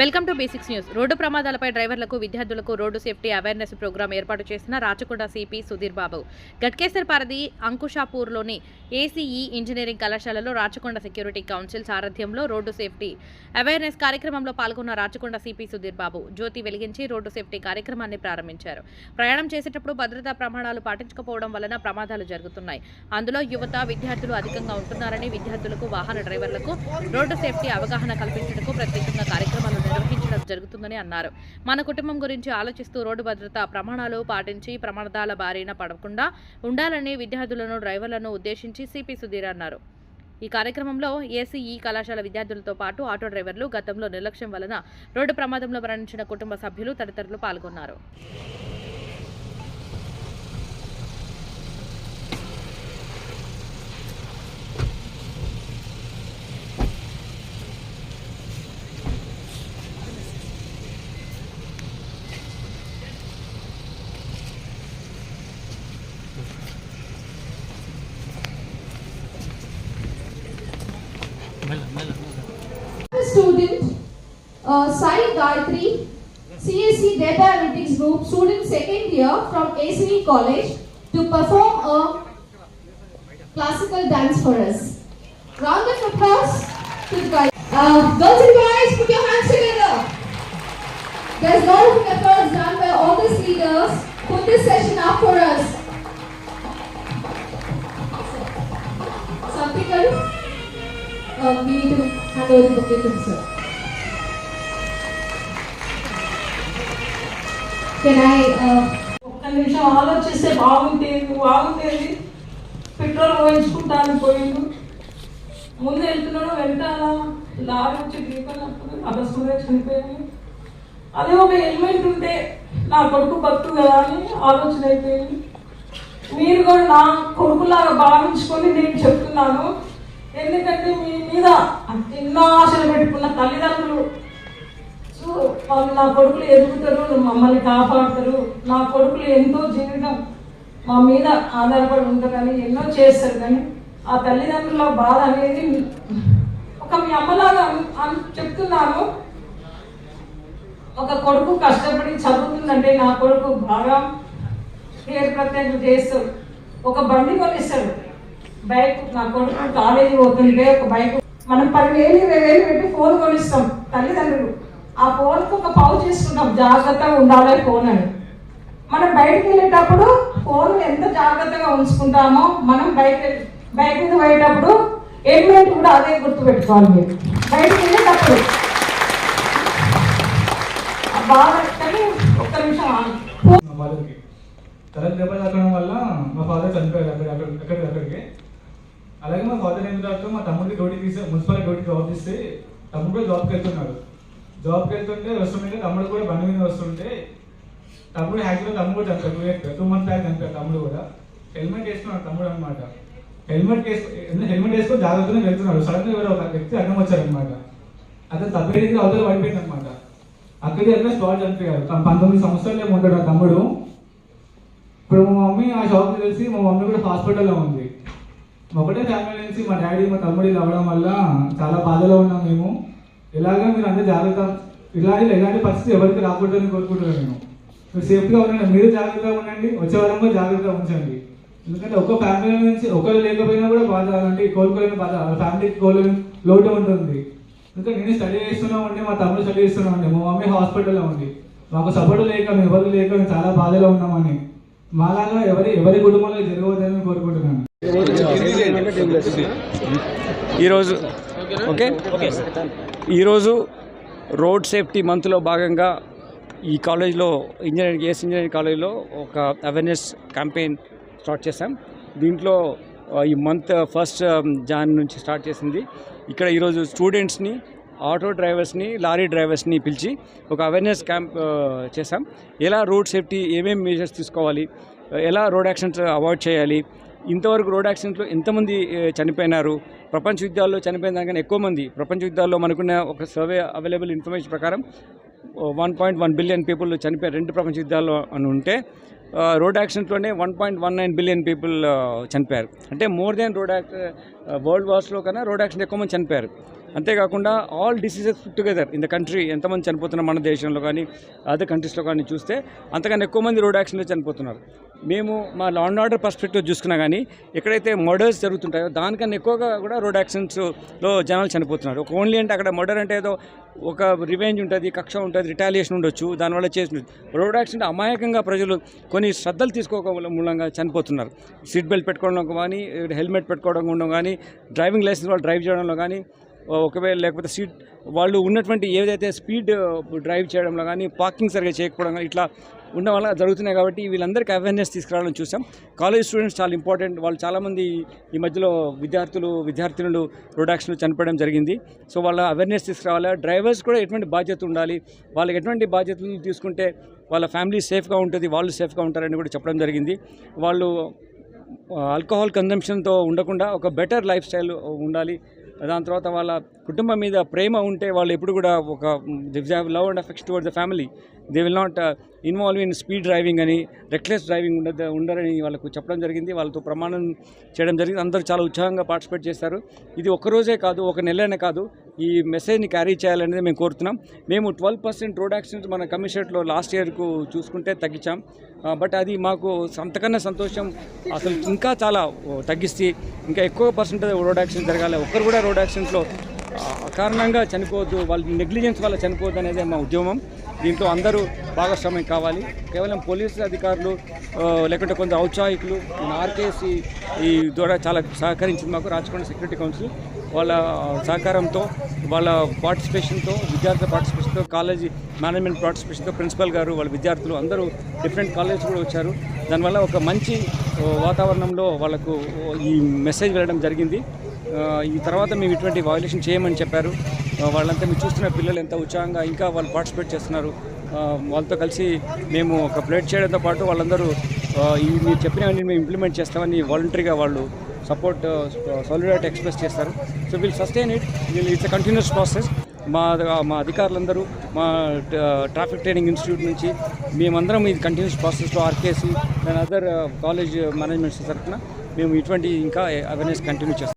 Welcome to basics news. Road ప్రమాదాలపై డ్రైవర్లకు విద్యార్థులకు road safety awareness programme ఏర్పాటు చేసిన రాచకొండ సిపి సుధీర్ బాబు. గట్కేసర్ పారది అంకుషాపూర్లోని ఏసీఈ ఇంజనీరింగ్ కళాశాలలో రాచకొండ సెక్యూరిటీ కౌన్సిల్ సారథ్యంలో రోడ్డు సేఫ్టీ అవేర్నెస్ కార్యక్రమంలో పాల్గొన్న రాచకొండ సిపి సుధీర్ బాబు జ్యోతి వెలిగించి రోడ్డు సేఫ్టీ కార్యక్రమాన్ని ప్రారంభించారు. ప్రయాణం చేసేటప్పుడు భద్రతా ప్రమాణాలు పాటించకపోవడం వలన ప్రమాదాలు జరుగుతున్నాయి. అందులో యువత విద్యార్థులు అధికంగా ఉంటున్నారని విద్యార్థులకు వాహన డ్రైవర్లకు రోడ్డు సేఫ్టీ అవగాహన కల్పించడానికి ప్రత్యేకంగా కార్యక్రమాలు నిర్వహించడం జరుగుతుందని అన్నారు. మన కుటుంబం గురించి ఆలోచిస్తూ రోడ్డు భద్రతా ప్రమాణాలు పాటించి ప్రమాదాల బారిన పడకుండా ఉండాలని విద్యార్థులను డ్రైవర్లను ఉద్దేశించి సిపి సుధీర్ అన్నారు. ఈ కార్యక్రమంలో ఏసీఈ కళాశాల విద్యార్థులతో పాటు ఆటో డ్రైవర్లు గతంలో నిర్లక్ష్యం వలన రోడ్డు ప్రమాదంలో మరణించిన కుటుంబ సభ్యులు తదితరులు పాల్గొన్నారు. Student, uh, Sai Gayatri, CSC Data Analytics Group, student second year from ACV College to perform a classical dance for us. Round of applause to the guys. Uh, girls and boys, put your hands together. There's a lot of efforts done by all these leaders. Put this session up for us. Uh, to hand over the bouquet to sir. Can I, ఒక్క నిమిషం ఆలోచిస్తే బాగుండేది బాగుండేది petrol పోయించుకుంటాను పోయిండు ముందు వెళ్తున్నాడు వెంటాల lorry వచ్చి ఢీకొన్నప్పుడు అకస్మాత్తుగా చనిపోయాను అదే ఒక హెల్మెట్ ఉంటే నా కొడుకు బతుకు కదా అని ఆలోచన అయిపోయింది మీరు కూడా నా కొడుకులాగా భావించుకొని నేను చెప్తున్నాను ఎందుకంటే మీ మీద ఎన్నో ఆశలు పెట్టుకున్న తల్లిదండ్రులు. సో వాళ్ళు నా కొడుకులు ఎదుగుతారు మమ్మల్ని కాపాడతారు. నా కొడుకులు ఎంతో జీవితం మా మీద ఆధారపడి ఉంటారని ఎన్నో చేస్తారు కానీ ఆ తల్లిదండ్రుల బాధ అనేది ఒక మీ అమ్మలాగా అని చెప్తున్నాను. ఒక కొడుకు కష్టపడి చదువుతుందంటే నా కొడుకు బాగా పేరు ప్రత్యేకం చేస్తాడు ఒక బండి కొనిస్తాడు. బైక్ నా కొడుకు కాలేజీ పోతుంటే ఒక బైక్ మనం పదివేలు ఇరవై వేలు పెట్టి ఫోన్ కొనిస్తాం తల్లిదండ్రులు. ఆ ఫోన్కి ఒక పౌచ్ చేసుకుంటాం జాగ్రత్తగా ఉండాలి ఫోన్ అని. మనం బయటకు వెళ్ళేటప్పుడు ఫోన్ ఎంత జాగ్రత్తగా ఉంచుకుంటామో మనం బయట బయట మీద పోయేటప్పుడు హెల్మెట్ కూడా అదే గుర్తు పెట్టుకోవాలి మీరు. బయటకు వెళ్ళేటప్పుడు. బాగా ఒక్క నిమిషం ఆగు. వల్ల మా ఫాదర్ చనిపోయారు అక్కడ అక్కడ అక్కడికి అక్కడికి. అలాగే మా ఫాదర్ ఏం తర్వాత మా తమ్ముడికి డ్యూటీ తీసే మున్సిపల్ డ్యూటీ జాబ్ తీస్తే తమ్ముడు కూడా జాబ్కి వెళ్తున్నాడు. జాబ్కి వెళ్తుంటే వస్తుంటే తమ్ముడు కూడా బండి మీద వస్తుంటే తమ్ముడు యాక్చువల్గా తమ్ముడు కూడా చనిపోయాడు టూ మంత్స్ బ్యాక్ చనిపోయాడు తమ్ముడు కూడా. హెల్మెట్ వేసుకున్నాడు తమ్ముడు అనమాట హెల్మెట్ వేసుకో హెల్మెట్ వేసుకొని జాగ్రత్తగా వెళ్తున్నాడు. సడన్గా ఎవరో ఒక వ్యక్తి అడ్డం వచ్చారనమాట అతను తప్పేది అవతల పడిపోయింది అనమాట అక్కడే అక్కడ స్పాట్ చనిపోయారు పంతొమ్మిది సంవత్సరాలు ఏమి ఉంటాడు ఆ తమ్ముడు. ఇప్పుడు మా మమ్మీ ఆ షాప్ తెలిసి మా మమ్మీ కూడా హాస్పిటల్లో ఉంది. ఒకటే ఫ్యామిలీ నుంచి మా డాడీ మా తమ్ముడు ఇలా అవ్వడం వల్ల చాలా బాధలో ఉన్నాం మేము. ఇలాగే మీరు అందరూ జాగ్రత్త ఇలాంటి ఎలాంటి పరిస్థితి ఎవరికి రాకూడదని కోరుకుంటున్నాను నేను మీరు సేఫ్గా ఉండండి మీరు జాగ్రత్తగా ఉండండి వచ్చే వారం కూడా జాగ్రత్తగా ఉంచండి. ఎందుకంటే ఒక్క ఫ్యామిలీ నుంచి ఒకరు లేకపోయినా కూడా బాధ అంటే కోలుకోలేని బాధ ఫ్యామిలీకి కోలేని లోటు ఉంటుంది. ఎందుకంటే నేను స్టడీ చేస్తున్నా ఉండి మా తమ్ముడు స్టడీ చేస్తున్నా ఉండి మా మమ్మీ హాస్పిటల్లో ఉంది. మాకు సపోర్ట్ లేక మేము ఎవరు లేక మేము చాలా బాధలో ఉన్నామని. మాలాగా ఎవరి ఎవరి కుటుంబంలో జరగవద్దని కోరుకుంటున్నాను. ఈరోజు ఓకే? ఈరోజు రోడ్ సేఫ్టీ మంత్లో భాగంగా ఈ కాలేజ్లో ఇంజనీరింగ్ ఏఎస్ ఇంజనీరింగ్ కాలేజ్లో ఒక అవేర్నెస్ క్యాంపెయిన్ స్టార్ట్ చేశాం. దీంట్లో ఈ మంత్ ఫస్ట్ జాన్ నుంచి స్టార్ట్ చేసింది. ఇక్కడ ఈరోజు స్టూడెంట్స్ని ఆటో డ్రైవర్స్ని లారీ డ్రైవర్స్ని పిలిచి ఒక అవేర్నెస్ క్యాంప్ చేశాం. ఎలా రోడ్ సేఫ్టీ ఏమేమి మెజర్స్ తీసుకోవాలి? ఎలా రోడ్ యాక్సిడెంట్స్ అవాయిడ్ చేయాలి? ఇంతవరకు రోడ్ యాక్సిడెంట్లో ఎంతమంది చనిపోయినారు? ప్రపంచ యుద్ధాల్లో చనిపోయిన దానికన్నా ఎక్కువ మంది ప్రపంచ యుద్ధాల్లో మనకున్న ఒక సర్వే అవైలబుల్ ఇన్ఫర్మేషన్ ప్రకారం one point one billion people చనిపోయారు రెండు ప్రపంచ యుద్ధాల్లో అని ఉంటే road యాక్సిడెంట్లోనే one point one nine billion people చనిపోయారు. అంటే more then road accident world వార్స్లో కన్నా రోడ్ యాక్సిడెంట్ ఎక్కువ మంది చనిపోయారు. అంతేకాకుండా all diseases together in the country ఎంతమంది చనిపోతున్నారు మన దేశంలో కానీ అదర్ కంట్రీస్లో కానీ చూస్తే అంతకన్నా ఎక్కువ మంది రోడ్ యాక్సిడెంట్లో చనిపోతున్నారు. మేము మా లా అండ్ ఆర్డర్ పర్స్పెక్టివ్ చూసుకున్నా కానీ ఎక్కడైతే మర్డర్స్ జరుగుతుంటాయో దానికన్నా ఎక్కువగా కూడా రోడ్ యాక్సిడెంట్స్లో జనాలు చనిపోతున్నారు. ఒక ఓన్లీ అంటే అక్కడ మర్డర్ అంటే ఏదో ఒక రివెంజ్ ఉంటుంది కక్ష ఉంటుంది రిటాలియేషన్ ఉండొచ్చు దానివల్ల చేసిన రోడ్ యాక్సిడెంట్ అమాయకంగా ప్రజలు కొన్ని శ్రద్ధలు తీసుకోక మూలంగా చనిపోతున్నారు. సీట్ బెల్ట్ పెట్టుకోవడం కానీ హెల్మెట్ పెట్టుకోవడం కానీ డ్రైవింగ్ లైసెన్స్ వాళ్ళు డ్రైవ్ చేయడంలో కానీ ఒకవేళ లేకపోతే సీట్ వాళ్ళు ఉన్నటువంటి ఏదైతే స్పీడ్ డ్రైవ్ చేయడంలో కానీ పార్కింగ్ సరిగ్గా చేయకపోవడం కానీ ఇట్లా ఉండడం వల్ల జరుగుతున్నాయి కాబట్టి వీళ్ళందరికీ అవేర్నెస్ తీసుకురావాలని చూసాం. కాలేజ్ స్టూడెంట్స్ చాలా ఇంపార్టెంట్ వాళ్ళు చాలామంది ఈ మధ్యలో విద్యార్థులు విద్యార్థినులు రోడ్ యాక్సిడెంట్ చనిపోవడం జరిగింది. సో వాళ్ళ అవేర్నెస్ తీసుకురావాలి? డ్రైవర్స్ కూడా ఎటువంటి బాధ్యత ఉండాలి? వాళ్ళకి ఎటువంటి బాధ్యతలు తీసుకుంటే వాళ్ళ ఫ్యామిలీ సేఫ్గా ఉంటుంది వాళ్ళు సేఫ్గా ఉంటారని కూడా చెప్పడం జరిగింది. వాళ్ళు ఆల్కహాల్ కన్జంప్షన్తో ఉండకుండా ఒక బెటర్ లైఫ్ స్టైల్ ఉండాలి. దాని తర్వాత వాళ్ళ కుటుంబం మీద ప్రేమ ఉంటే వాళ్ళు ఎప్పుడు కూడా ఒక దివ్ love and affects toward the family they will not involve in speed driving అని రెక్లెస్ డ్రైవింగ్ ఉండదు ఉండరని వాళ్ళకు చెప్పడం జరిగింది. వాళ్ళతో ప్రమాణం చేయడం జరిగింది. అందరూ చాలా ఉత్సాహంగా పార్టిసిపేట్ చేస్తారు ఇది ఒక రోజే కాదు ఒక నెలనే కాదు. ఈ మెసేజ్ని క్యారీ చేయాలనేది మేము కోరుతున్నాం. మేము ట్వెల్వ్ పర్సెంట్ రోడ్ యాక్సిడెంట్స్ మన కమిషనరేట్లో లాస్ట్ ఇయర్కు చూసుకుంటే తగ్గించాం. బట్ అది మాకు అంతకన్నా సంతోషం. అసలు ఇంకా చాలా తగ్గిస్తే ఇంకా ఎక్కువ పర్సెంట్ రోడ్ యాక్సిడెంట్ జరగాలి. ఒక్కరు కూడా రోడ్ యాక్సిడెంట్లో కారణంగా చనిపోవద్దు వాళ్ళ నెగ్లిజెన్స్ వల్ల చనిపోవద్దు అనేది మా ఉద్యమం. దీంట్లో అందరూ భాగస్వామ్యం కావాలి. కేవలం పోలీసు అధికారులు లేకుంటే కొంత ఔత్సాహికులు మన ఆర్కేసి ఈ ద్వారా చాలా సహకరించింది మాకు రాచకొండ సెక్యూరిటీ కౌన్సిల్. వాళ్ళ సహకారంతో వాళ్ళ పార్టిసిపేషన్తో విద్యార్థుల పార్టిసిపేషన్తో కాలేజీ మేనేజ్మెంట్ పార్టిసిపేషన్తో ప్రిన్సిపల్ గారు వాళ్ళ విద్యార్థులు అందరూ డిఫరెంట్ కాలేజ్ కూడా వచ్చారు. దానివల్ల ఒక మంచి వాతావరణంలో వాళ్ళకు ఈ మెసేజ్ వెళ్ళడం జరిగింది. ఈ తర్వాత మేము ఇటువంటి వయలేషన్ చేయమని చెప్పారు. వాళ్ళంతా మీరు చూస్తున్న పిల్లలు ఎంత ఉత్సాహంగా ఇంకా వాళ్ళు పార్టిసిపేట్ చేస్తున్నారు. వాళ్ళతో కలిసి మేము ఒక ప్లేట్ చేయడంతో పాటు వాళ్ళందరూ ఈ మీరు చెప్పినవన్నీ మేము ఇంప్లిమెంట్ చేస్తామని వాలంటరీగా వాళ్ళు సపోర్ట్ సాలిడారిటీ ఎక్స్ప్రెస్ చేస్తారు. So we'll sustain it we'll it's continuous process మా మా అధికారులందరూ మా ట్రాఫిక్ ట్రైనింగ్ ఇన్స్టిట్యూట్ నుంచి మేమందరం ఇది కంటిన్యూస్ ప్రాసెస్లో RKC and other college managements తరఫున మేము ఇటువంటి ఇంకా అవేర్నెస్ కంటిన్యూ చేస్తాం.